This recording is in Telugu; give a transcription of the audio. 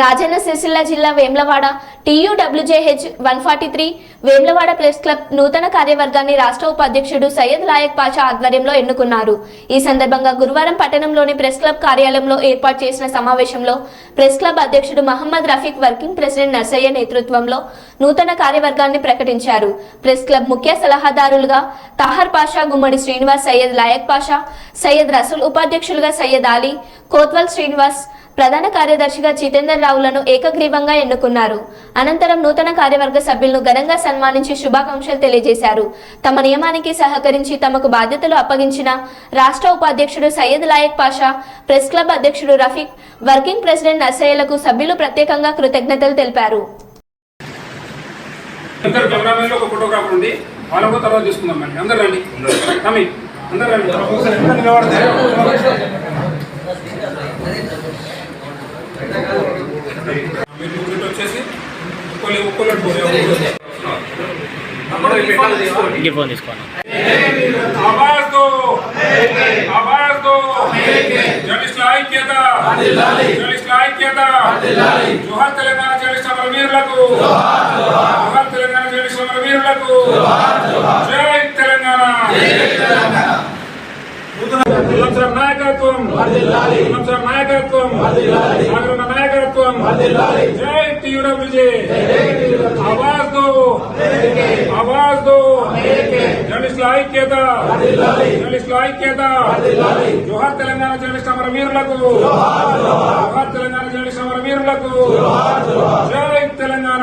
రాజన్న సిరిసిల్ల జిల్లా Vemulawada TUWJH one forty three Vemulawada press club నూతన కార్యవర్గాన్ని రాష్ట్ర ఉపాధ్యక్షుడు సయ్యద్ లాయక్ పాషా ఆధ్వర్యంలో ఎన్నుకున్నారు. ఈ సందర్భంగా గురువారం పట్టణంలోని ప్రెస్ క్లబ్ కార్యాలయంలో ఏర్పాటు చేసిన సమావేశంలో ప్రెస్ క్లబ్ అధ్యక్షుడు మహమ్మద్ రఫీక్ వర్కింగ్ ప్రెసిడెంట్ నర్సయ్య నేతృత్వంలో నూతన కార్యవర్గాన్ని ప్రకటించారు. ప్రెస్ క్లబ్ ముఖ్య సలహాదారులుగా తాహర్ పాషా గుమ్మడి శ్రీనివాస్ సయ్యద్ లాయక్ పాషా సయ్యద్ రసూల్ ఉపాధ్యక్షులుగా సయ్యద్ అలీ కోత్వల్ శ్రీనివాస్ ప్రధాన కార్యదర్శిగా జితేందర్ రావులను ఏకగ్రీవంగా ఎన్నుకున్నారు. అనంతరం నూతన కార్యవర్గ సభ్యులను ఘనంగా సన్మానించి శుభాకాంక్షలు తెలియజేశారు. తమ నియమానికి సహకరించి తమకు బాధ్యతలు అప్పగించిన రాష్ట్ర ఉపాధ్యక్షుడు సయ్యద్ లాయక్ పాషా ప్రెస్ క్లబ్ అధ్యక్షుడు రఫీక్ వర్కింగ్ ప్రెసిడెంట్ నర్సయ్యలకు సభ్యులు ప్రత్యేకంగా కృతజ్ఞతలు తెలిపారు. ఇద్దరు కెమెరామెన్లు మీరు ముగ్గురు వచ్చేసి ఒక్కళ్ళు ఒక్కళ్ళు అట్టుకోండి. ఇంటి ఫోన్ తీసుకోండి आवाज दो आवाज दो జర్నలిస్టుల ఐక్యత జర్నలిస్టుల ఐక్యత జోహార్ తెలంగాణ జర్నలిస్ట్ అమరవీరులకు జోహార్ తెలంగాణ జర్నలిస్ట్ అమరవీరులకు జై తెలంగాణ గులాంసరం నాయకత్వం గులాంసరం నాయకత్వం సాగరన్న నాయకత్వం జై టీయూడబ్ల్యూజే आवाज దో ఆవాజ్ దో. జర్నలిస్టుల ఐక్యత. జర్నలిస్టుల ఐక్యత. జోహార్ తెలంగాణ జర్నలిస్ట్ అమర వీరులకు. జోహార్ తెలంగాణ జర్నలిస్ట్ అమర వీరులకు. జై తెలంగాణ.